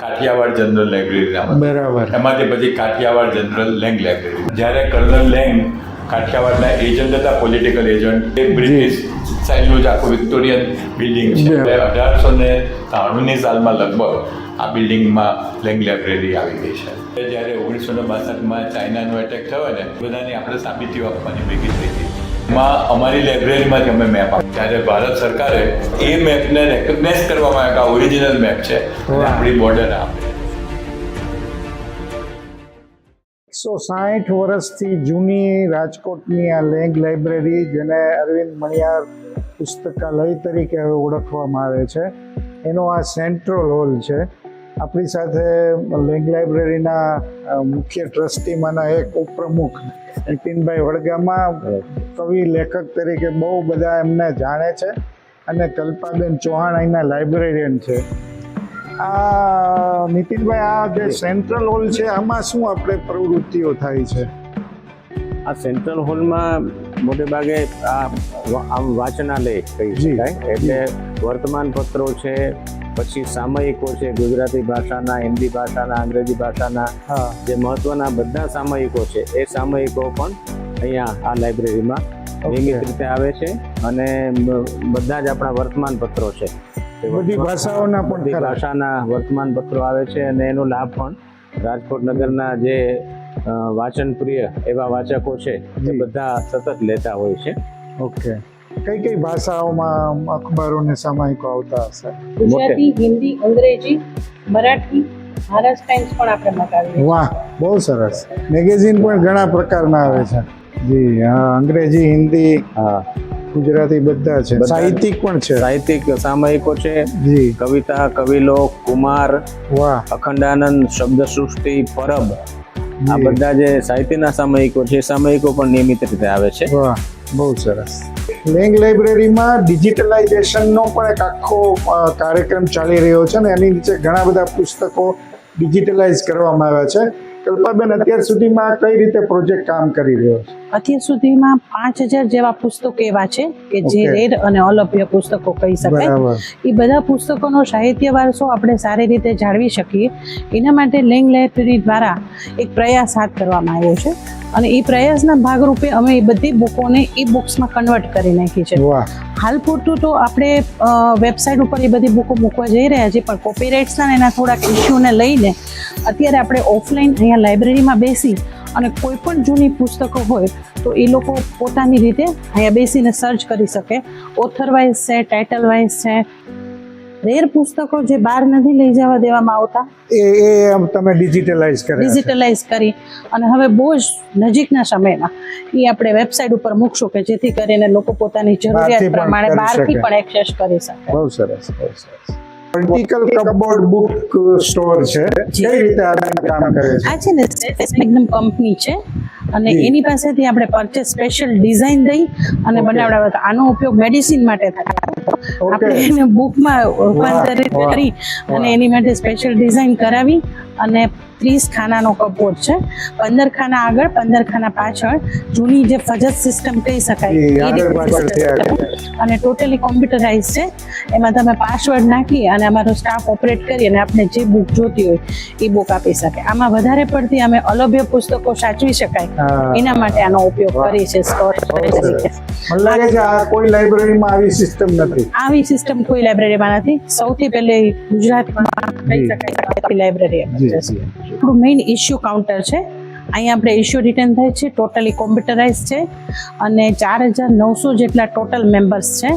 Kathiawad general library બરાબર. એમાંથી પછી કાઠિયાવાડ જનરલ લેંગ લાઇબ્રેરી જ્યારે કર્નલ લેંગ કાઠિયાવાડના એજન્ટ હતા પોલિટિકલ એજન્ટ એ બ્રિટિશ સાઇડનું જ આખું વિક્ટોરિયન બિલ્ડિંગ છે. અઢારસો ને ત્રાણુંની સાલમાં લગભગ આ બિલ્ડિંગમાં લેંગ લાઇબ્રેરી આવી ગઈ છે. જ્યારે ઓગણીસો ને બાસઠમાં ચાઇનાનો એટેક થયો ને બધાની આપણે સાબિતીઓ આપવાની ભેગી થઈ હતી એમાં અમારી લાઇબ્રેરીમાંથી અમે મેપ આપ્યો ત્યારે ભારત સરકારે એ મેપને રેકગ્નાઇઝ કરવામાં આવ્યા કે આ ઓરિજિનલ મેપ છે આપણી બોર્ડર આપે. એકસો સાઠ વર્ષથી જૂની રાજકોટની આ લેંગ લાઇબ્રેરી જેને અરવિંદ મણિયાર પુસ્તકાલય તરીકે હવે ઓળખવામાં આવે છે એનો આ સેન્ટ્રલ હોલ છે. આપણી સાથે લેંગ લાઇબ્રેરીના મુખ્ય ટ્રસ્ટીમાંના એક ઉપપ્રમુખ નીતિનભાઈ વડગામાં કવિ લેખક તરીકે બહુ બધા એમને જાણે છે અને કલ્પાબેન ચૌહાણ અહીંના લાઇબ્રેરિયન છે. આ નીતિનભાઈ આ જે સેન્ટ્રલ હોલ છે આમાં શું આપણે પ્રવૃત્તિઓ થાય છે? આ સેન્ટ્રલ હોલમાં મોટે ભાગે આ આમ વાંચનાલય કહી. શકાય. એટલે વર્તમાન પત્રો છે પછી સામયિકો છે ગુજરાતી ભાષાના હિન્દી ભાષાના અંગ્રેજી ભાષાના જે મહત્વના બધા સામયિકો છે એ સામયિકો પણ અહીંયા આ લાઇબ્રેરીમાં નિયમિત રીતે આવે છે અને બધા જ આપણા વર્તમાન પત્રો છે બધી ભાષાઓના પણ ભાષાના વર્તમાન પત્રો આવે છે અને એનો લાભ પણ રાજકોટ નગરના જે વાચન પ્રિય એવા વાચકો છે એ બધા સતત લેતા હોય છે. ઓકે કઈ કઈ ભાષાઓમાં અખબારો ને સામાયિકો આવતા હશે? ગુજરાતી હિન્દી અંગ્રેજી મરાઠી મહારાષ્ટ્ર ટાઈમ્સ પણ આપણે મગાવીએ. વાહ બહુ સરસ. મેગેઝિન પણ ઘણા પ્રકારના આવે છે. જી હા અંગ્રેજી હિન્દી હા. ગુજરાતી બધા છે. સાહિત્યિક પણ છે. સાહિત્યિક સામયિકો છે. જી. કવિતા કવિલોક કુમાર વાહ. અખંડાનંદ શબ્દ સૃષ્ટિ પરબ આ બધા જે સાહિત્યના સામયિકો છે સામયિકો પણ નિયમિત રીતે આવે છે. વાહ બહુ સરસ. લેંગ લાઇબ્રેરીમાં ડિજિટલાઇઝેશનનો પણ એક આખો કાર્યક્રમ ચાલી રહ્યો છે ને એની નીચે ઘણા બધા પુસ્તકો ડિજિટલાઇઝ કરવામાં આવ્યા છે. કલ્પાબેન અત્યાર સુધીમાં કઈ રીતે પ્રોજેક્ટ કામ કરી રહ્યો છે? અત્યાર સુધીમાં પાંચ હજાર જેવા પુસ્તકો એવા છે કે જે. રેર અને અલભ્ય પુસ્તકો કહી શકાય. એ બધા પુસ્તકોનો સાહિત્ય વારસો આપણે સારી રીતે જાળવી શકીએ. એના માટે લેંગ લાઇબ્રેરી દ્વારા એક પ્રયાસ હાથ કરવામાં આવ્યો છે. અને એ પ્રયાસના ભાગરૂપે અમે એ બધી બુકોને ઈ બુક્સમાં કન્વર્ટ કરી નાખી છે. હાલ પૂરતું તો આપણે વેબસાઇટ ઉપર એ બધી બુકો મૂકવા જઈ રહ્યા છીએ પણ કોપીરાઇટ્સના એના થોડાક ઇસ્યુને લઈને અત્યારે આપણે ઓફલાઈન અહીંયા લાઇબ્રેરીમાં બેસી અને કોઈ પણ જૂની પુસ્તકો હોય તો એ લોકો પોતાની રીતે અહીંયા બેસીને સર્ચ કરી શકે. ઓથર વાઇઝ છે ટાઇટલ વાઇઝ છે રેર પુસ્તકો જે બહાર નથી લઈ જવા દેવામાં આવતા. એ એ તમે ડિજિટલાઇઝ કરી ડિજિટલાઇઝ કરી. અને હવે બહુ જ નજીકના સમયમાં એ આપણે વેબસાઇટ ઉપર મૂકશું કે જેથી કરીને લોકો પોતાની જરૂરિયાત પ્રમાણે બહારથી પણ એક્સેસ કરી શકે. બહુ સરસ બહુ સરસ. વર્ટિકલ કપબોર્ડ બુક સ્ટોર છે. કઈ રીતે કામ કરે છે? આ છે ને મેગ્નમ કંપની છે. અને એની પાસેથી આપણે પરચેસ સ્પેશિયલ ડિઝાઇન દઈ અને બનાવડાવ્યા હતા. આનો ઉપયોગ મેડિસિન માટે થાય. આપણે એને બુકમાં રૂપાંતરિત કરી અને એની માટે સ્પેશિયલ ડિઝાઇન કરાવી અને ત્રીસ ખાનાનો કપોટ છે. પંદર ખાના આગળ પંદર ખાના પાછળ જૂની જે ફજત સિસ્ટમ કહી શકાય. અને ટોટલી કોમ્પ્યુટરાઇઝ છે. એમાં તમે પાસવર્ડ નાખી અને અમારો સ્ટાફ ઓપરેટ કરી અને આપણે જે બુક જોતી હોય એ બુક આપી શકે. આમાં વધારે પડતી અમે અલભ્ય પુસ્તકો સાચવી શકાય. એના માટે આનો ઉપયોગ. કરી છે સ્ટોર બહુ લાગે છે આ કોઈ લાઇબ્રેરીમાં આવી સિસ્ટમ નથી. આવી સિસ્ટમ કોઈ લાઇબ્રેરીમાં નથી. સૌથી પહેલે ગુજરાતમાં કહી શકાય લાઇબ્રેરી જી આપણું મેઇન ઇશ્યુ કાઉન્ટર છે. અહીંયા આપણે ઇશ્યુ રિટર્ન થાય છે. ટોટલી કોમ્પ્યુટરાઇઝ છે. અને ચાર હજાર નવસો જેટલા ટોટલ મેમ્બર્સ છે.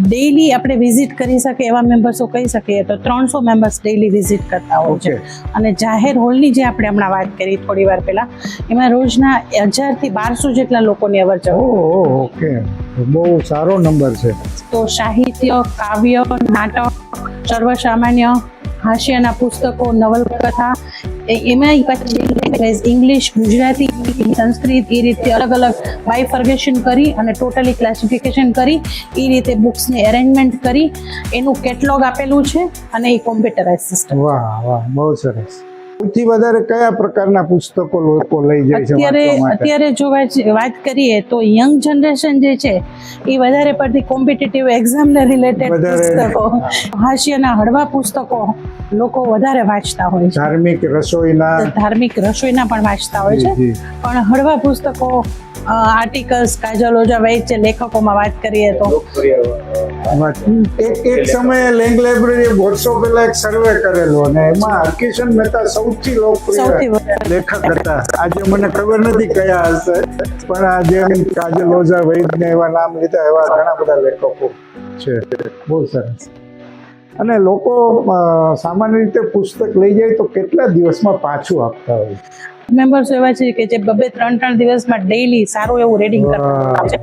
ડેઈલી આપણે વિઝિટ કરી શકીએ એવા મેમ્બર્સો કહી શકીએ તો ત્રણસો મેમ્બર્સ ડેઈલી વિઝિટ કરતા હોય છે. અને જાહેર હોલની જે આપણે હમણાં વાત કરી થોડી વાર પહેલાં એમાં રોજના હજારથી બારસો જેટલા લોકોની અવર જવર ઓકે. બહુ સારો નંબર છે. તો સાહિત્ય કાવ્ય નાટક સર્વસામાન્ય હાસ્યના પુસ્તકો, નવલકથા એમાં પછી ઇંગ્લિશ ગુજરાતી સંસ્કૃત એ રીતે અલગ અલગ બાયફર્ગેશન કરી અને ટોટલી ક્લાસિફિકેશન કરી, એ રીતે બુક્સને અરેન્જમેન્ટ કરી. એનું કેટલોગ આપેલું છે અને એ કોમ્પ્યુટરાઇઝ સિસ્ટમ વાહ વાહ, બહુ સરસ. સૌથી વધારે કયા પ્રકારના પુસ્તકો લોકો લઈ જાય છે અત્યારે અત્યારે જો વાત- કરીએ તો યંગ જનરેશન જે છે એ વધારે પડતી કોમ્પિટિટિવ એક્ઝામને રિલેટેડ પુસ્તકો હાસ્યના હળવા પુસ્તકો લોકો વધારે વાંચતા હોય છે. ધાર્મિક રસોઈના ધાર્મિક રસોઈના પણ વાંચતા હોય છે. પણ હળવા પુસ્તકો આર્ટિકલ્સ કાજલ ઓજા વૈદ લેખકોમાં વાત કરીએ તો. એક એક સમયે લેંગ લાઇબ્રેરી વર્ષો પહેલા એક સર્વે કરેલો અને એમાં હરકિશન મહેતા સૌથી લોકપ્રિય લેખક હતા. આજે મને ખબર નથી કયા હશે પણ આ જેમ કાજલ ઓઝા વૈદ ને એવા નામ લીધા એવા ઘણા બધા લેખકો છે. બહુ સરસ. અને લોકો સામાન્ય રીતે પુસ્તક લઈ જાય તો કેટલા દિવસમાં પાછું આપતા હોય? મેમ્બર્સ એવા છે કે જે બબે ત્રણ ત્રણ દિવસમાં ડેઈલી સારું એવું રીડિંગ કરતા છે.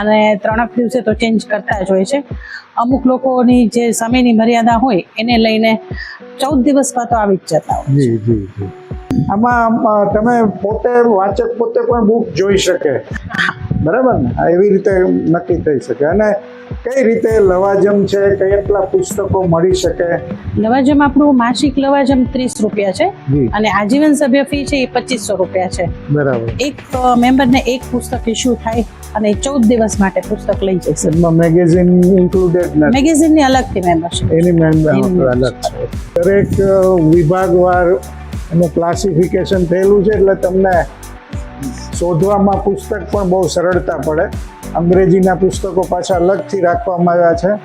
અને ત્રણક દિવસે તો ચેન્જ કરતા જ હોય છે. અમુક લોકોની જે સમયની મર્યાદા હોય એને લઈને ચૌદ દિવસમાં તો આવી જ જતા હોય જી જી જી. આમાં તમે પોતે વાચક પોતે પણ બુક જોઈ શકે. બરાબર ને? એવી રીતે નક્કી થઈ શકે. અને કઈ રીતે લવાજમ છે? કેટલા પુસ્તકો મળી શકે? લવાજમ આપણું માસિક લવાજમ ત્રીસ રૂપિયા છે અને આજીવન સભ્ય ફી છે એ પચીસો રૂપિયા છે. બરાબર. એક મેમ્બરને એક પુસ્તક ઇસ્યુ થાય અને ચૌદ દિવસ માટે પુસ્તક લઈ જઈ શકે મેગેઝિન ઇન્ક્લુડેડ નથી. મેગેઝિનની અલગથી મેમ્બરશીપ એની મેમ્બર અલગ છે. દરેક વિભાગવાર એનું ક્લાસિફિકેશન થયેલું છે એટલે તમને શોધવામાં પુસ્તક પણ બહુ સરળતા પડે. અંગ્રેજીના પુસ્તકો પાછા અલગથી રાખવામાં આવ્યા છે.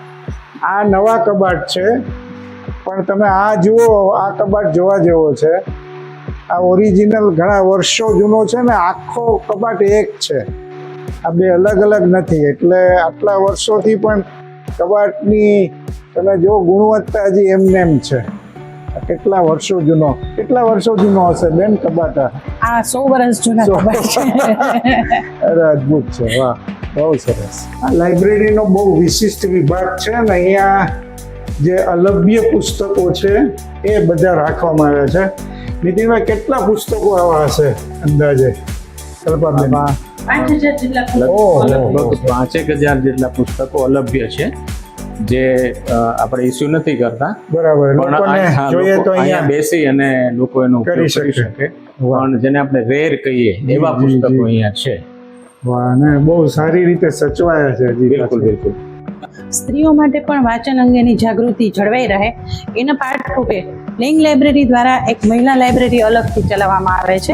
આ નવા કબાટ છે. પણ તમે આ જુઓ, આ કબાટ જોવા જેવો છે. આ ઓરિજિનલ ઘણા વર્ષો જૂનો છે ને આખો કબાટ એક છે. આ બે અલગ અલગ નથી. એટલે આટલા વર્ષોથી પણ કબાટની તમે જો ગુણવત્તા હજી એમને એમ છે. કેટલા વર્ષો જૂનો? કેટલા વર્ષો જૂનો હશે બેન કબાટા? આ? સો વર્ષ જૂના છે. અરે અદભુત છે વાહ બહુ સરસ. આ લાઇબ્રેરીનો બહુ વિશિષ્ટ વિભાગ છે ને અહીંયા જે અલભ્ય પુસ્તકો છે એ બધા રાખવામાં આવ્યા છે. નીતિનભાઈ કેટલા પુસ્તકો આવા હશે અંદાજે? કલ્પના પાંચ હજાર જેટલા ઓહો. લગભગ પાંચેક હજાર જેટલા પુસ્તકો અલભ્ય છે. જે આપણે ઇસ્યુ નથી કરતા. બરાબર જોઈએ તો અહીંયા બેસી અને લોકો એનો કરી શકે. પણ જેને આપણે રેર કહીએ એવા પુસ્તકો અહીંયા છે. અને બહુ સારી રીતે સચવાયા છે બિલકુલ બિલકુલ. સ્ત્રીઓ માટે પણ વાંચન અંગેની જાગૃતિ જળવાઈ રહે. એના પાઠરૂપે લિંગ લાઇબ્રેરી દ્વારા એક મહિલા લાઇબ્રેરી અલગથી ચલાવવામાં આવે છે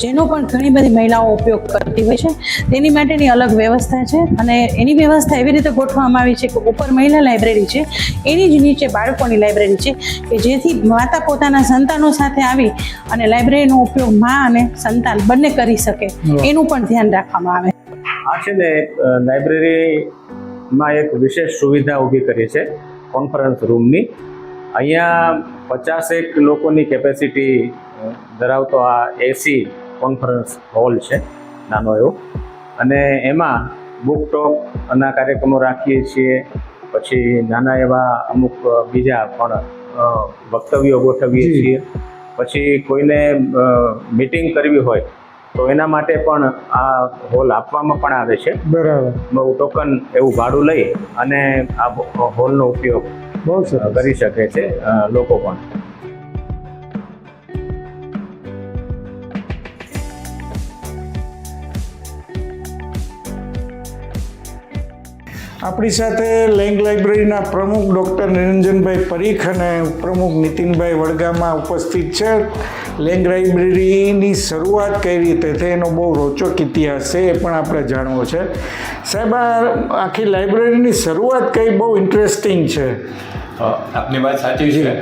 જેનો પણ ઘણી બધી મહિલાઓ ઉપયોગ કરતી હોય છે. તેની માટેની અલગ વ્યવસ્થા છે અને એની વ્યવસ્થા એવી રીતે ગોઠવવામાં આવી છે કે ઉપર મહિલા લાઇબ્રેરી છે એની જ નીચે બાળકોની લાઇબ્રેરી છે કે જેથી માતા પોતાના સંતાનો સાથે આવી અને લાઇબ્રેરીનો ઉપયોગ મા અને સંતાન બંને કરી શકે. એનું પણ ધ્યાન રાખવામાં આવે. આ છે ને અ, લાઇબ્રેરીમાં એક વિશેષ સુવિધા ઊભી કરી છે કોન્ફરન્સ રૂમની અહીંયા પચાસેક લોકોની કેપેસિટી ધરાવતો આ એસી કોન્ફરન્સ હોલ છે નાનો એવો. અને એમાં બુક ટોકના કાર્યક્રમો રાખીએ છીએ. પછી નાના એવા અમુક બીજા પણ વક્તવ્યો ગોઠવીએ છીએ. પછી કોઈને મિટિંગ કરવી હોય તો એના માટે પણ આ હોલ આપવામાં પણ આવે છે. બરાબર. બહુ ટોકન એવું ભાડું લઈ અને આ હોલનો ઉપયોગ બહુ કરી શકે છે લોકો પણ. આપણી સાથે લેંગ લાઇબ્રેરીના પ્રમુખ ડૉક્ટર નિરંજનભાઈ પરીખ અને પ્રમુખ નીતિનભાઈ વડગામાં ઉપસ્થિત છે. લેંગ લાઇબ્રેરીની શરૂઆત કઈ રીતે થઈ એનો બહુ રોચક ઇતિહાસ છે એ પણ આપણે જાણવો છે. સાહેબ આ આખી લાઇબ્રેરીની શરૂઆત કઈ બહુ ઇન્ટરેસ્ટિંગ છે? આપની વાત સાચી છે.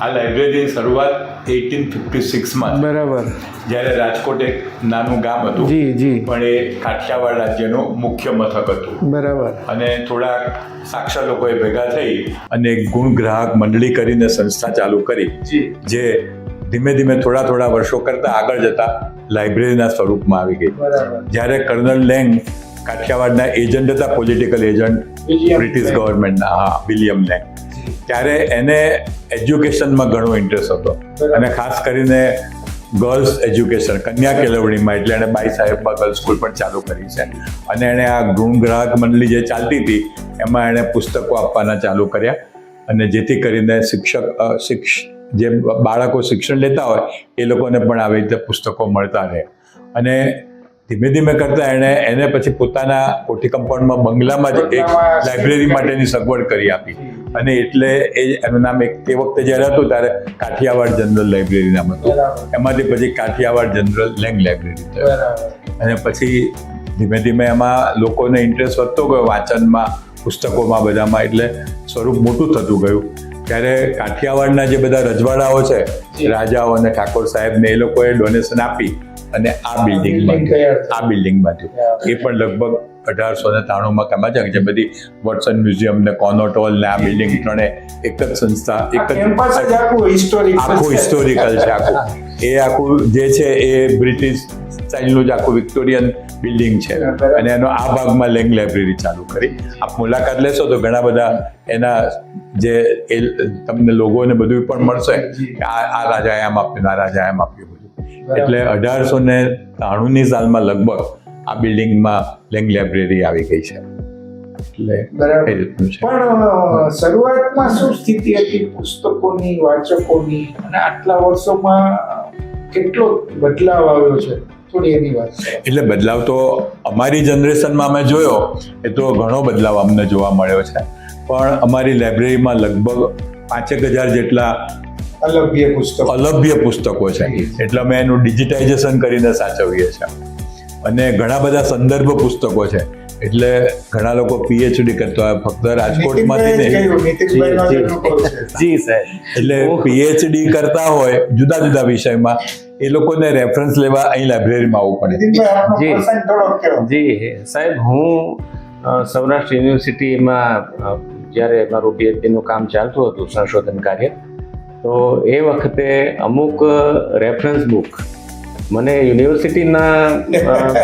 આ લાઇબ્રેરીની શરૂઆત એટીન ફિફ્ટી સિક્સમાં બરાબર. જ્યારે રાજકોટ એક નાનું ગામ હતું જી જી. પણ એ કાઠિયાવાડ રાજ્યનું મુખ્ય મથક હતું. બરાબર. અને થોડાક સાક્ષર લોકોએ ભેગા થઈ અને ગુણ ગ્રાહક મંડળી કરીને સંસ્થા ચાલુ કરી જે ધીમે ધીમે થોડા થોડા વર્ષો કરતા આગળ જતા લાઇબ્રેરીના સ્વરૂપમાં આવી ગઈ. જ્યારે કર્નલ લેંગ કાઠિયાવાડના એજન્ટ હતા પોલિટિકલ એજન્ટ બ્રિટિશ ગવર્મેન્ટના હા વિલિયમ લેંગ. ત્યારે એને એજ્યુકેશનમાં ઘણો ઇન્ટરેસ્ટ હતો. અને ખાસ કરીને ગર્લ્સ એજ્યુકેશન કન્યા કેળવણીમાં એટલે એણે બાઈ સાહેબમાં ગર્લ્સ સ્કૂલ પણ ચાલુ કરી છે. અને એણે આ ગૃહ ગ્રાહક મંડળી જે ચાલતી હતી એમાં એણે પુસ્તકો આપવાના ચાલુ કર્યા. અને જેથી કરીને શિક્ષક શિક્ષક શિક્ષ જે બાળકો શિક્ષણ લેતા હોય એ લોકોને પણ આવી રીતે પુસ્તકો મળતા રહે. અને ધીમે ધીમે કરતા એણે એને પછી પોતાના કોઠી કમ્પાઉન્ડમાં બંગલામાં જ એક લાઇબ્રેરી માટેની સગવડ કરી આપી. અને એટલે એ એનું નામ એક તે વખતે જ્યારે હતું ત્યારે કાઠિયાવાડ જનરલ લાઇબ્રેરી નામ હતું. એમાંથી પછી કાઠિયાવાડ જનરલ લેંગ લાઇબ્રેરી થયો. અને પછી ધીમે ધીમે એમાં લોકોને ઇન્ટરેસ્ટ વધતો ગયો વાંચનમાં પુસ્તકોમાં બધામાં. એટલે સ્વરૂપ મોટું થતું ગયું. ત્યારે કાઠિયાવાડના જે બધા રજવાડાઓ છે રાજાઓ અને ઠાકોર સાહેબને એ લોકોએ ડોનેશન આપી અને આ બિલ્ડિંગમાં આ બિલ્ડિંગમાં થયું એ પણ લગભગ અઢારસો ને ત્રાણુંમાં કામ છે જે બધી વોટસન મ્યુઝિયમ ને કોનોટ હોલ ને આ બિલ્ડિંગ ત્રણે એક જ સંસ્થા એક જ આખું હિસ્ટોરિકલ છે. આખું. એ આખું જે છે એ બ્રિટિશ સ્ટાઇલનું જ આખું વિક્ટોરિયન બિલ્ડિંગ છે. અને એનો આ ભાગમાં લેંગ લાઇબ્રેરી ચાલુ કરી. આપ મુલાકાત લેશો તો ઘણા બધા એના જે એ તમને લોગો ને બધું પણ મળશે. કે આ આ રાજાએ આમ આપ્યું આ રાજાએ આમ આપ્યું બધું. એટલે અઢારસો ને ત્રાણુંની સાલમાં લગભગ આ બિલ્ડિંગમાં લેંગ લાઇબ્રેરી આવી ગઈ છે. એટલે પણ શરૂઆતમાં શું સ્થિતિ હતી પુસ્તકોની વાચકોની? અને આટલા વર્ષોમાં કેટલો બદલાવ આવ્યો છે. એટલે બદલાવ તો અમારી જનરેશનમાં અમે જોયો એ તો ઘણો બદલાવ અમને જોવા મળ્યો છે. પણ અમારી લાઇબ્રેરીમાં લગભગ પાંચેક હજાર જેટલા અલભ્ય પુસ્તકો. અલભ્ય પુસ્તકો છે. એટલે અમે એનું ડિજિટાઇઝેશન કરીને સાચવીએ છીએ. અને ઘણા બધા સંદર્ભ પુસ્તકો છે. એટલે ઘણા લોકો પીએચડી કરતા હોય ફક્ત રાજકોટમાંથી જ સાહેબ. એટલે પીએચડી કરતા હોય જુદા જુદા વિષયમાં એ લોકોને રેફરન્સ લેવા અહીં લાઇબ્રેરીમાં આવવું પડે. જી. જી સાહેબ હું સૌરાષ્ટ્ર યુનિવર્સિટીમાં જ્યારે મારું પીએચડીનું કામ ચાલતું હતું સંશોધન કાર્ય તો એ વખતે અમુક રેફરન્સ બુક મને યુનિવર્સિટીના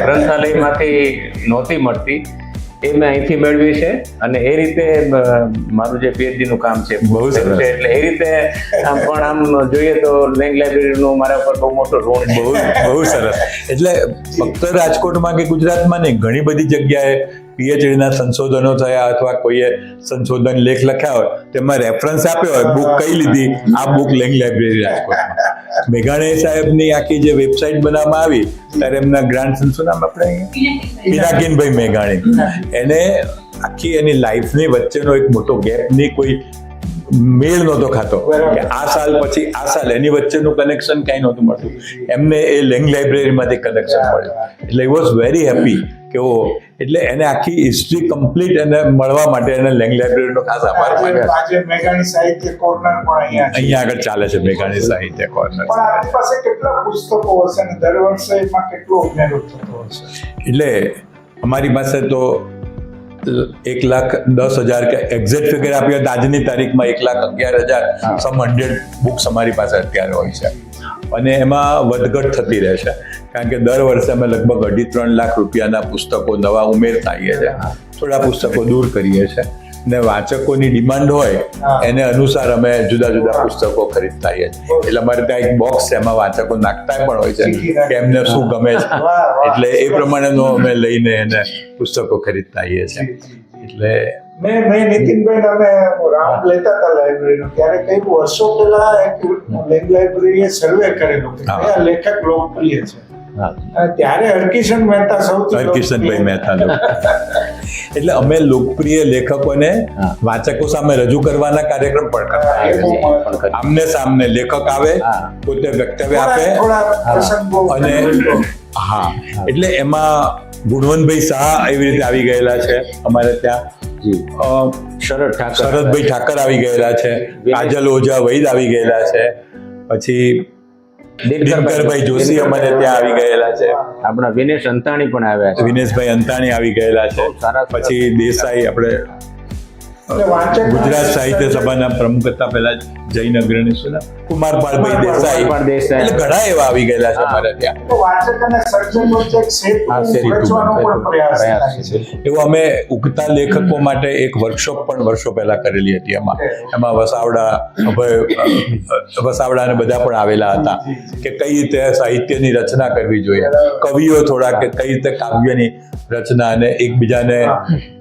ગ્રંથાલયમાંથી નહોતી મળતી. એ મેં અહીંથી મેળવી છે અને એ રીતે મારું જે પીએચડીનું કામ છે. બહુ સરસ. છે એટલે એ રીતે આમ પણ આમ જોઈએ તો લેંગ લાઇબ્રેરીનું મારા પર બહુ મોટો ઋણ બહુ બહુ સરસ. એટલે ફક્ત રાજકોટમાં કે ગુજરાતમાં નહીં ઘણી બધી જગ્યાએ પીએચડીના સંશોધનો થયા અથવા કોઈએ સંશોધન લેખ લખ્યા હોય તેમાં રેફરન્સ આપ્યો હોય બુક કઈ લીધી આ બુક લેંગ લાઇબ્રેરી રાજકોટમાં. મેઘાણી સાહેબની આખી જે વેબસાઇટ બનાવવામાં આવી ત્યારે એમના ગ્રાન્ડ શું નામ આપણે પિનાકીનભાઈ મેઘાણી. એને આખી એની લાઈફની વચ્ચેનો એક મોટો ગેપની કોઈ મેળ નહોતો ખાતો. કે આ સાલ પછી આ સાલ એની વચ્ચેનું કનેક્શન કાંઈ નહોતું મળતું. એમને એ લેંગ લાઇબ્રેરીમાંથી કનેક્શન મળ્યું. એટલે વોઝ વેરી હેપી કે ઓ એટલે એને આખી હિસ્ટ્રી કમ્પ્લીટ એને મળવા માટે એને લેંગ લાઇબ્રેરીનો ખાસ આભાર માન્યો. મેઘાણી સાહિત્ય કોર્નર પણ અહીંયા અહીંયા આગળ ચાલે છે મેઘાણી સાહિત્ય કોર્નર પણ આપણી પાસે કેટલા પુસ્તકો હશે અને દર વર્ષે એમાં કેટલો ઉમેરો થતો હશે? એટલે અમારી પાસે તો એક લાખ દસ હજાર કે એક્ઝેક્ટ ફિગર આપીએ તો આજની તારીખમાં એક લાખ અગિયાર હજાર સમ હંડ્રેડ બુક્સ અમારી પાસે અત્યારે હોય છે. અને એમાં વધઘટ થતી રહે છે. કારણ કે દર વર્ષે અમે લગભગ અઢી ત્રણ લાખ રૂપિયાના પુસ્તકો નવા ઉમેરતા આવીએ છીએ. થોડા પુસ્તકો દૂર કરીએ છીએ. ને વાચકોની ડિમાન્ડ હોય એને અનુસાર અમે જુદા જુદા પુસ્તકો ખરીદતા આવીએ છીએ. એટલે અમારે ત્યાં એક બોક્સ છે એમાં વાચકો નાખતા પણ હોય છે. કે એમને શું ગમે છે. એટલે એ પ્રમાણેનો અમે લઈને એને પુસ્તકો ખરીદતા આવીએ છીએ. એટલે મેં મેં નીતિનભાઈ અમે રાઉન્ડ લેતા હતા લાઇબ્રેરીનો ત્યારે કઈ વર્ષો પહેલા એક લેંગ લાઇબ્રેરીએ સર્વે કરેલો કે કયા લેખક લોકપ્રિય છે. ત્યારે હરકિશન મહેતા સૌથી હરકિશનભાઈ મહેતા એટલે અમે લોકપ્રિય લેખકોને. વાચકો સામે રજૂ કરવાના કાર્યક્રમ પણ કરતા. આમને સામને લેખક આવે પોતે વક્તવ્ય આપે. અને હા. એટલે એમાં ગુણવંતભાઈ શાહ એવી રીતે આવી ગયેલા છે. અમારે ત્યાં શરદ ઠાકર શરદભાઈ ઠાકર આવી ગયેલા છે કાજલ ઓઝા વૈદ આવી ગયેલા છે પછી દિનકરભાઈ જોશી અમારે ત્યાં આવી ગયેલા છે. આપણા વિનેશ અંતાણી પણ આવ્યા છે. વિનેશભાઈ અંતાણી આવી ગયેલા છે પછી દેસાઈ આપણે ગુજરાત સાહિત્ય સભાના પ્રમુખ હતા પહેલા જૈન અગ્રણી શું નામ? કુમારપાળભાઈ દેસાઈ. એટલે ઘણા એવા આવી ગયેલા છે અમારે ત્યાં. એવું અમે ઉગતા લેખકો માટે એક વર્કશોપ પણ વર્ષો પહેલા કરેલી હતી એમાં. એમાં વસાવડા અભય વસાવડા અને બધા પણ આવેલા હતા કે કઈ રીતે સાહિત્યની રચના કરવી જોઈએ. કવિઓ થોડા કે કઈ રીતે કાવ્યની રચના અને એકબીજાને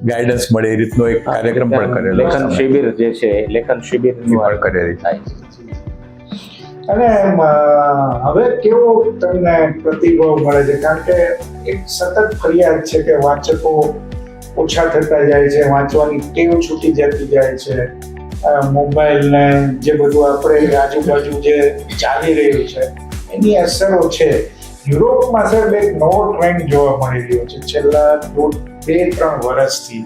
ગાઈડન્સ મળે એ રીતનો એક કાર્યક્રમ પણ કરેલો. લેખન શિબિર જે છે લેખન શિબિર પણ કરેલી. થાય અને એમ, હવે કેવો તમને પ્રતિભાવ મળે છે? કારણ કે એક સતત ફરિયાદ છે કે વાચકો ઓછા થતા જાય છે વાંચવાની ટેવ છૂટી જતી જાય છે. મોબાઈલ ને જે બધું આપણે આજુબાજુ જે ચાલી રહ્યું છે એની અસરો છે. યુરોપમાં સાહેબ એક નવો ટ્રેન્ડ જોવા મળી રહ્યો છે. છેલ્લા દોઢ બે ત્રણ વર્ષથી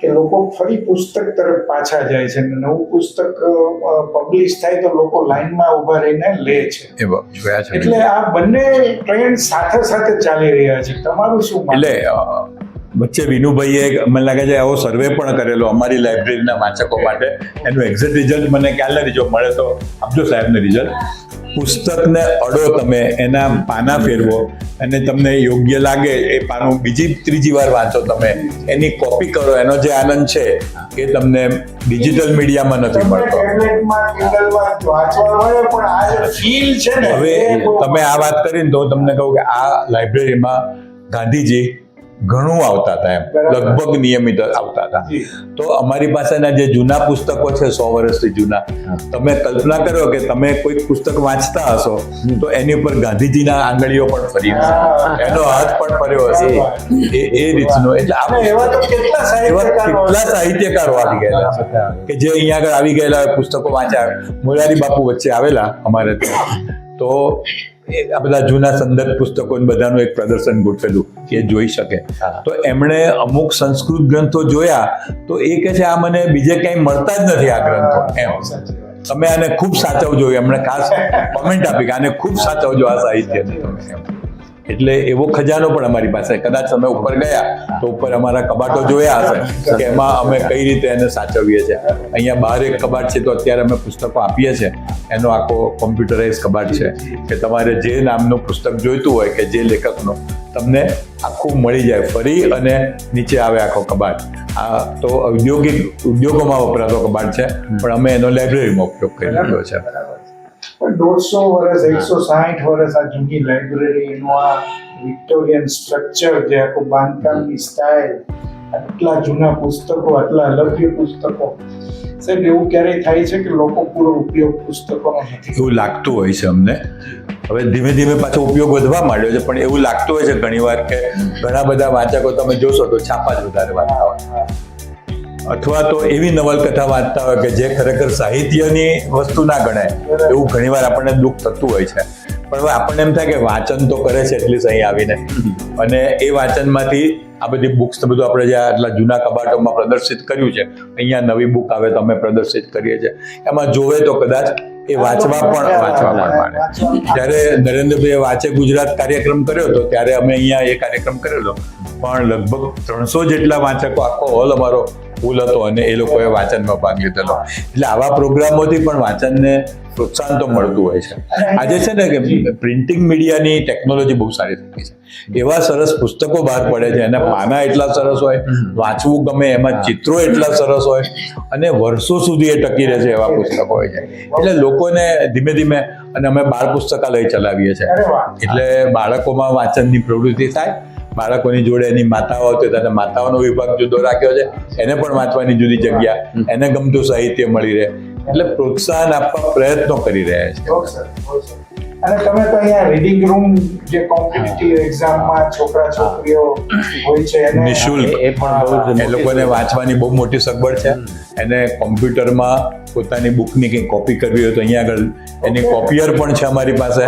કે લોકો ફરી પુસ્તક તરફ પાછા જાય છે અને નવું પુસ્તક પબ્લિશ થાય તો લોકો લાઈનમાં ઊભા રહીને લે છે. એટલે આ બંને ટ્રેન્ડ સાથે સાથે ચાલી રહ્યા છે. તમારું શું? એટલે વચ્ચે વિનુભાઈએ મને લાગે છે આવો સર્વે પણ કરેલો અમારી લાઇબ્રેરીના વાંચકો માટે. એનું એક્ઝેક્ટ રિઝલ્ટ મને ખ્યાલ નથી. જો મળે તો આપજો સાહેબને રિઝલ્ટ પુસ્તકને અડો તમે એના પાના ફેરવો અને તમને યોગ્ય લાગે એ પાનું બીજી ત્રીજી વાર વાંચો તમે. એની કોપી કરો એનો જે આનંદ છે એ તમને ડિજિટલ મીડિયામાં નથી મળતો. હવે તમે આ વાત કરીને તો હું તમને કહું કે આ લાઇબ્રેરીમાં ગાંધીજી ઘણું આવતા હતા એમ. લગભગ નિયમિત આવતા હતા. તો અમારી પાસેના જે જૂના પુસ્તકો છે સો વર્ષથી જૂના તમે કલ્પના કરો કે તમે કોઈ પુસ્તક વાંચતા હશો તો એની ઉપર ગાંધીજીના આંગળીઓ પણ ફરી હશે. એનો હાથ પણ ફર્યો હશે. એ એ રીતનો એટલે એવા કેટલા સાહિત્યકારો આવી ગયેલા છે. કે જે અહીંયા આગળ આવી ગયેલા પુસ્તકો વાંચ્યા. મોરારી બાપુ વચ્ચે આવેલા અમારે ત્યાં. તો આ બધા જૂના સંદર્ભ પુસ્તકો બધાનું એક પ્રદર્શન ગોઠવેલું કે એ જોઈ શકે. તો એમણે અમુક સંસ્કૃત ગ્રંથો જોયા તો એ કહે છે આ મને બીજે ક્યાંય મળતા જ નથી આ ગ્રંથો. એમ. તમે આને ખૂબ સાચવજો એમણે ખાસ કોમેન્ટ આપી કે આને ખૂબ સાચવજો આ સાહિત્યને. એટલે એવો ખજાનો પણ અમારી પાસે. કદાચ તમે ઉપર ગયા તો ઉપર અમારા કબાટો જોયા હશે કે એમાં અમે કઈ રીતે એને સાચવીએ છીએ. અહીંયા બહાર એક કબાટ છે તો અત્યારે અમે પુસ્તકો આપીએ છીએ. એનો આખો કોમ્પ્યુટરાઇઝ કબાટ છે કે તમારે જે નામનું પુસ્તક જોઈતું હોય કે જે લેખકનો, તમને આખું મળી જાય ફરી અને નીચે આવે આખો કબાટ. આ તો ઔદ્યોગિક ઉદ્યોગોમાં વપરાતો કબાટ છે, પણ અમે એનો લાઇબ્રેરીમાં ઉપયોગ કરી રહ્યો છે. દોઢસો વર્ષ એકસો સાહીઠ વર્ષ આ જૂની લાઇબ્રેરી એનું આ વિક્ટોરિયન સ્ટ્રક્ચર જે આખું બાંધકામની સ્ટાઇલ આટલા જૂના પુસ્તકો આટલા અલભ્ય પુસ્તકો. સાહેબ એવું ક્યારેય થાય છે કે લોકો પૂરો ઉપયોગ પુસ્તકોનો નથી? એવું લાગતું હોય છે અમને. હવે ધીમે ધીમે પાછો ઉપયોગ વધવા માંડ્યો છે પણ એવું લાગતું હોય છે ઘણીવાર કે ઘણા બધા વાંચકો તમે જોશો તો છાપા જ વધારે વાંચતા હોય અથવા તો એવી નવલકથા વાંચતા હોય કે જે ખરેખર સાહિત્યની વસ્તુ ના ગણાય, એવું ઘણીવાર આપણને દુઃખ થતું હોય છે. પણ હવે આપણને એમ થાય કે વાંચન તો કરે છે, એટલીસ્ટ અહીં આવીને. અને એ વાંચનમાંથી આ બધી બુક્સ બધું આપણે જે આટલા જૂના કબાટોમાં પ્રદર્શિત કર્યું છે, અહીંયા નવી બુક આવે તો અમે પ્રદર્શિત કરીએ છીએ. એમાં જોવે તો કદાચ એ વાંચવા પણ વાંચવા પણ માને. જ્યારે નરેન્દ્રભાઈએ વાંચે ગુજરાત કાર્યક્રમ કર્યો હતો, ત્યારે અમે અહીંયા એ કાર્યક્રમ કર્યો હતો પણ લગભગ ત્રણસો જેટલા વાંચકો આખો હોલ અમારો ફૂલ હતો અને એ લોકોએ વાંચનમાં ભાગ લીધેલો. એટલે આવા પ્રોગ્રામોથી પણ વાંચનને પ્રોત્સાહન તો મળતું હોય છે. આજે છે ને કે પ્રિન્ટિંગ મીડિયાની ટેકનોલોજી બહુ સારી થઈ છે. એવા સરસ પુસ્તકો બહાર પડે છે. એના પાના એટલા સરસ હોય, વાંચવું ગમે એમાં ચિત્રો એટલા સરસ હોય અને વર્ષો સુધી એ ટકી રહે છે એવા પુસ્તકો હોય છે. એટલે લોકોને ધીમે ધીમે અને અમે બાળ પુસ્તકાલય ચલાવીએ છીએ. એટલે બાળકોમાં વાંચનની પ્રવૃત્તિ થાય બાળકોની જોડે એની માતાઓ હતી તો તેને માતાઓનો વિભાગ જુદો રાખ્યો છે. એને પણ વાંચવાની જુદી જગ્યા. એને ગમતું સાહિત્ય મળી રહે. એટલે પ્રોત્સાહન આપવા પ્રયત્નો કરી રહ્યા છે. અને તમે તો અહીંયા રીડિંગ રૂમ જે કોમ્પિટિટિવ એક્ઝામમાં છોકરા છોકરીઓ હોય છે એને નિશુલ્ક. એ પણ બહુ એ લોકોને વાંચવાની બહુ મોટી સગવડ છે. એને કોમ્પ્યુટરમાં પોતાની બુકની કંઈ કોપી કરવી હોય તો અહીંયા આગળ એની કોપિયર પણ છે અમારી પાસે.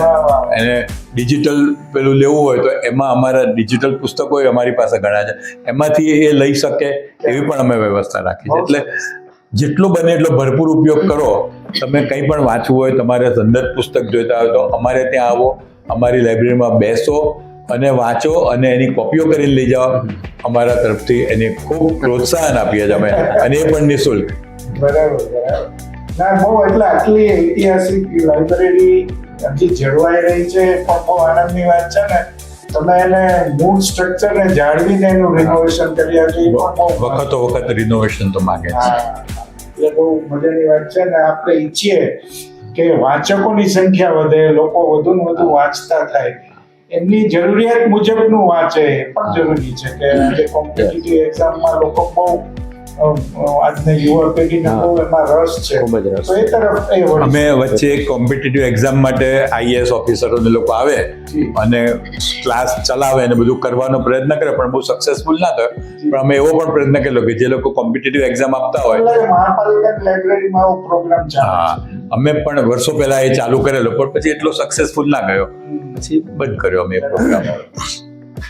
એને ડિજિટલ પેલું લેવું હોય તો એમાં અમારા ડિજિટલ પુસ્તકો અમારી પાસે ઘણા છે. એમાંથી એ લઈ શકે એવી પણ અમે વ્યવસ્થા રાખી છે. એટલે જેટલો બને એટલો ભરપૂર ઉપયોગ કરો. તમે કંઈ પણ વાંચવું હોય તમારે સંદર્ભ પુસ્તક જોઈતા હોય તો અમારે ત્યાં આવો અમારી લાઇબ્રેરીમાં બેસો અને વાંચો અને એની કોપીઓ કરીને લઈ જાઓ. અમારા તરફથી એને ખૂબ પ્રોત્સાહન આપીએ છીએ અમે. અને એ પણ નિઃશુલ્ક. બરાબર બરાબર. ના બહુ એટલે આટલી ઐતિહાસિક લાઇબ્રેરી હજી જળવાઈ રહી છે પણ બહુ આનંદની વાત છે ને. તમે એને મૂળ સ્ટ્રક્ચરને જાળવીને એનું રિનોવેશન કરી આપ્યું વખતો વખત રિનોવેશન તો માંગે છે. એટલે બહુ મજાની વાત છે ને આપણે ઈચ્છીએ કે વાંચકોની સંખ્યા વધે લોકો વધુ ને વધુ વાંચતા થાય. એમની જરૂરિયાત મુજબનું વાંચે એ પણ જરૂરી છે કે આજે કોમ્પિટિટિવ એક્ઝામમાં લોકો બહુ આજની યુવા પેઢીને બહુ એમાં રસ છે. ખૂબ જ રસ. તો એ તરફ એ અમે વચ્ચે એક કોમ્પિટિટિવ એક્ઝામ માટે આઈએએસ ઓફિસરોને લોકો આવે અને ક્લાસ ચલાવે અને બધું કરવાનો પ્રયત્ન કરે પણ બહુ સક્સેસફુલ ના થયો. પણ અમે એવો પણ પ્રયત્ન કરેલો કે જે લોકો કોમ્પિટિટિવ એક્ઝામ આપતા હોય એટલે લાઇબ્રેરીમાં આવો પ્રોગ્રામ ચાલે હા. અમે પણ વર્ષો પહેલા એ ચાલુ કરેલો પણ પછી એટલો સક્સેસફુલ ના ગયો. પછી બંધ કર્યો અમે પ્રોગ્રામ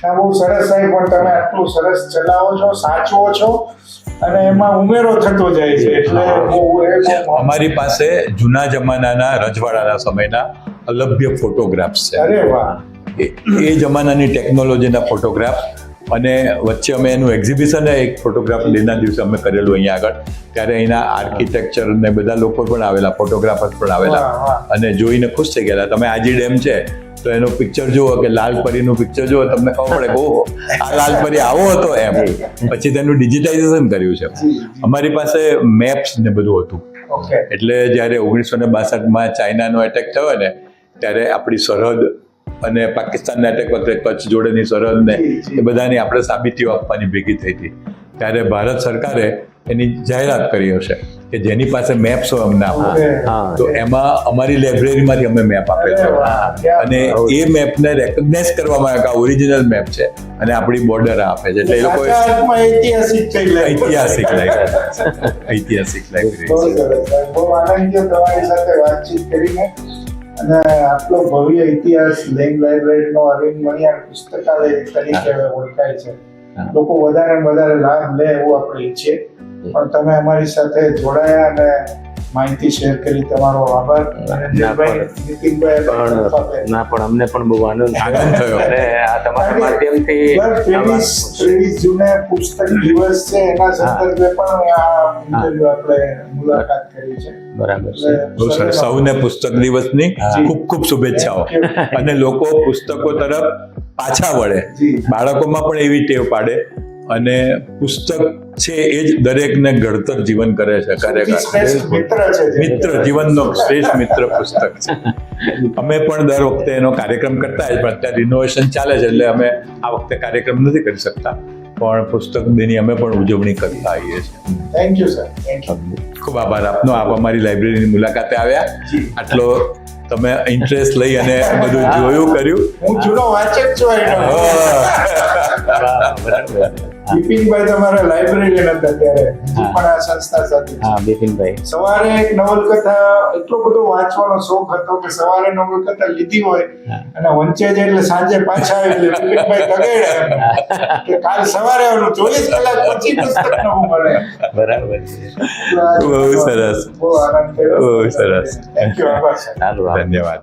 ના બહુ સરસ સાહેબ પણ તમે આટલું સરસ ચલાવો છો સાચવો છો અને એમાં ઉમેરો થતો જાય છે. એટલે અમારી પાસે જૂના જમાનાના રજવાડાના સમયના અલભ્ય ફોટોગ્રાફ્સ છે. અરે વાહ. એ જમાનાની ટેકનોલોજીના ફોટોગ્રાફ અને વચ્ચે અમે એનું એક્ઝિબિશન એક ફોટોગ્રાફ ડેના દિવસે અમે કરેલું અહીંયા આગળ. ત્યારે અહીંના આર્કિટેક્ચર ને બધા લોકો પણ આવેલા ફોટોગ્રાફર્સ પણ આવેલા. અને જોઈને ખુશ થઈ ગયેલા. તમે આજી ડેમ છે તો એનું પિક્ચર જુઓ કે લાલ પરીનું પિક્ચર જુઓ તમને ખબર પડે ઓહો આ લાલ પરી આવો હતો એમ. પછી તેનું ડિજિટાઇઝેશન કર્યું છે. અમારી પાસે મેપ્સ ને બધું હતું. એટલે જ્યારે ઓગણીસો ને બાસઠમાં ચાઇનાનો એટેક થયો ને ત્યારે આપણી સરહદ અને પાકિસ્તાનના એટેક વખતે કચ્છ જોડેની સરહદ ને જી, જી. એ બધાની આપણે સાબિતીઓ આપવાની ભેગી થઈ હતી. ત્યારે ભારત સરકારે એની જાહેરાત કરી હશે. કે જેની પાસે મેપ્સ હોય અમને આપો તો એમાં અમારી લાઇબ્રેરીમાંથી અમે મેપ આપેલો અને એ મેપને રેકોગ્નાઇઝ કરવામાં આવે કે ઓરિજિનલ મેપ છે અને આપણી બોર્ડર આપે છે. એટલે એ લોકો ઐતિહાસિક ઐતિહાસિક કરીને. અને આટલો ભવ્ય ઇતિહાસ લેંગ લાઇબ્રેરીનો અરવિંદ મણિયાર પુસ્તકાલય તરીકે ઓળખાય છે. લોકો વધારે વધારે લાભ લે એવું આપણે ઈચ્છીએ. પણ તમે અમારી સાથે જોડાયા અને માહિતી શેર કરી તમારો આભાર. નીતિનભાઈ ના પણ અમને પણ બહુ આનંદ આનંદ થયો. અને આ તમારા માધ્યમથી જૂને પુસ્તક દિવસ છે એના સંદર્ભે પણ આ આપણે મુલાકાત કરી છે. બરાબર છે. બહુ સરસ. સૌને પુસ્તક દિવસની ખૂબ ખૂબ શુભેચ્છાઓ. અને લોકો પુસ્તકો તરફ પાછા વળે. બાળકોમાં પણ એવી ટેવ પાડે. અને પુસ્તક છે એ જ દરેકને ઘડતર જીવન કરે છે સૌથી મિત્ર જે. જીવનનો શ્રેષ્ઠ મિત્ર પુસ્તક છે. અમે પણ દર વખતે એનો કાર્યક્રમ કરતા હોય પણ અત્યારે રિનોવેશન ચાલે છે એટલે અમે આ વખતે કાર્યક્રમ નથી કરી શકતા. પણ પુસ્તક દિનની અમે પણ ઉજવણી કરતા આવીએ છીએ. થેન્ક યુ સર ખૂબ આભાર. આપનો આપ અમારી લાઇબ્રેરીની મુલાકાતે આવ્યા. આટલો તમે ઇન્ટરેસ્ટ લઈ અને બધું જોયું કર્યું. હું જૂનો વાચક છું બિપિનભાઈ તમારા લાઇબ્રેરિયન હતા ત્યારે. પણ આ સંસ્થા સાથે હા બિપિનભાઈ. સવારે એક નવલકથા એટલો બધો વાંચવાનો શોખ હતો કે સવારે નવલકથા લીધી હોય અને વંચે જાય એટલે સાંજે પાછા આવે એટલે બિપિનભાઈ તગેડે કે કાલ સવારે આવવાનું ચોવીસ કલાક પછી પુસ્તક નવું મળે. બરાબર બહુ સરસ. બહુ આનંદ થયો. બહુ સરસ. Thank you. ધન્યવાદ.